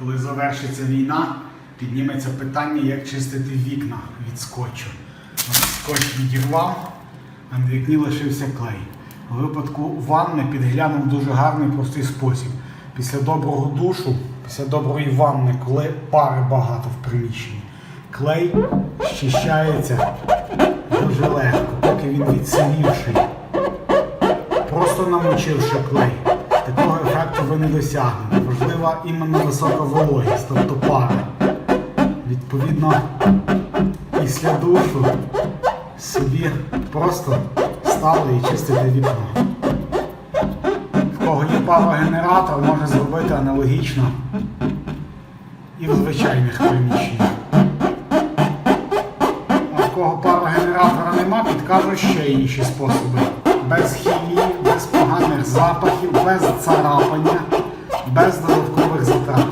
Коли завершиться війна, підніметься питання, як чистити вікна від скотчу. Скотч відірвав, а на вікні лишився клей. У випадку ванни підглянув дуже гарний простий спосіб. Після доброго душу, після доброї ванни, коли пари багато в приміщенні, клей щищається дуже легко, поки він відсилівший. Просто намочивши клей. Такого ефекту ви не досягнете. Важлива іменно висока вологість, тобто пари. Відповідно, після душу собі просто стали і чистите вікно. В кого є парогенератор, може зробити аналогічно і в звичайних приміщеннях. А в кого парогенератора нема, підкажу ще інші способи. Без хімії, поганих запахів, без царапання, без додаткових затрат.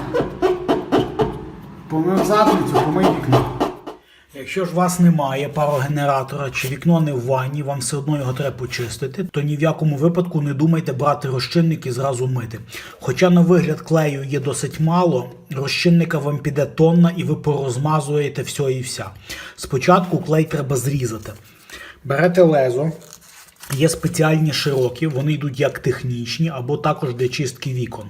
Помив задницю, помий вікно. Якщо ж у вас немає парогенератора чи вікно не в ванні, вам все одно його треба почистити, то ні в якому випадку не думайте брати розчинник і зразу мити. Хоча на вигляд клею є досить мало, розчинника вам піде тонна і ви порозмазуєте все і вся. Спочатку клей треба зрізати. Берете лезо, є спеціальні широкі, вони йдуть як технічні або також для чистки вікон.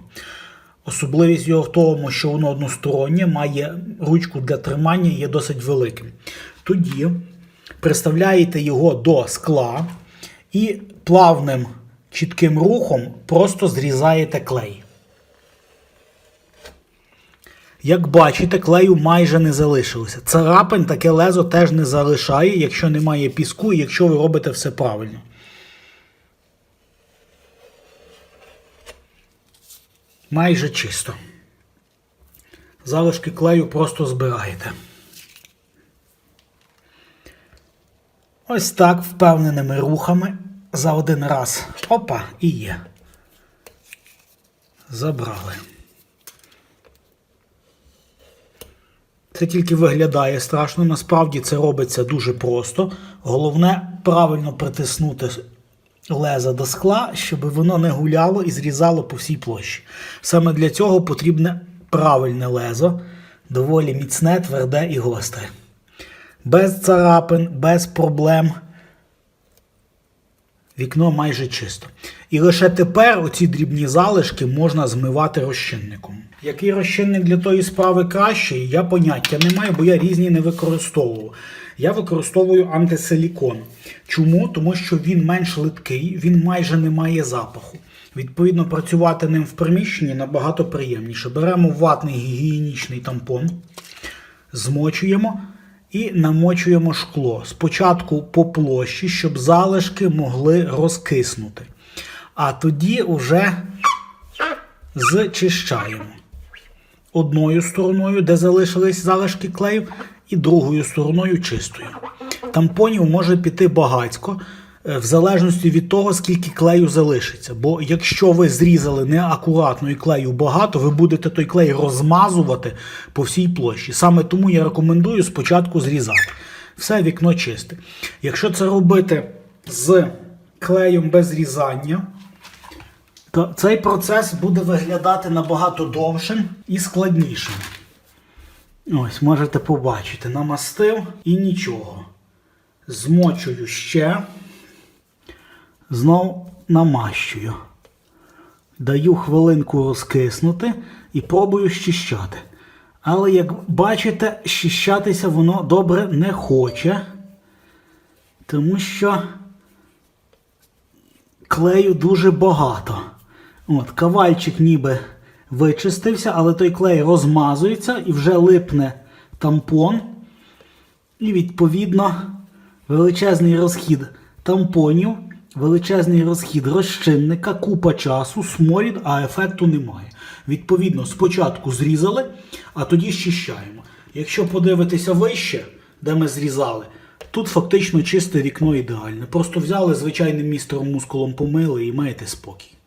Особливість його в тому, що воно одностороннє, має ручку для тримання є досить великим. Тоді приставляєте його до скла і плавним чітким рухом просто зрізаєте клей. Як бачите, клею майже не залишилося. Царапин таке лезо теж не залишає, якщо немає піску і якщо ви робите все правильно. Майже чисто. Залишки клею просто збираєте. Ось так впевненими рухами за один раз. Опа, і є. Забрали. Це тільки виглядає страшно, насправді це робиться дуже просто. Головне правильно притиснути леза до скла, щоб воно не гуляло і зрізало по всій площі. Саме для цього потрібне правильне лезо, доволі міцне, тверде і гостре. Без царапин, без проблем. Вікно майже чисто. І лише тепер оці дрібні залишки можна змивати розчинником. Який розчинник для тої справи кращий, я поняття не маю, бо я різні не використовував. Я використовую антисилікон. Чому? Тому що він менш липкий, він майже не має запаху. Відповідно, працювати ним в приміщенні набагато приємніше. Беремо ватний гігієнічний тампон, змочуємо і намочуємо шкло. Спочатку по площі, щоб залишки могли розкиснути. А тоді вже зчищаємо. Одною стороною, де залишились залишки клею, і другою стороною чистою. Тампонів може піти багатько, в залежності від того, скільки клею залишиться. Бо якщо ви зрізали неакуратно і клею багато, ви будете той клей розмазувати по всій площі. Саме тому я рекомендую спочатку зрізати. Все вікно чисте. Якщо це робити з клеєм без різання, то цей процес буде виглядати набагато довшим і складнішим. Ось, можете побачити, намастив і нічого. Змочую ще, знов намащую. Даю хвилинку розкиснути і пробую щищати. Але, як бачите, щищатися воно добре не хоче, тому що клею дуже багато. От, Кавальчик ніби вичистився, але той клей розмазується і вже липне тампон. І, відповідно, величезний розхід тампонів, величезний розхід розчинника, купа часу, сморід, а ефекту немає. Відповідно, спочатку зрізали, а тоді щищаємо. Якщо подивитися вище, де ми зрізали, тут фактично чисте вікно ідеальне. Просто взяли звичайним містером мускулом помили і маєте спокій.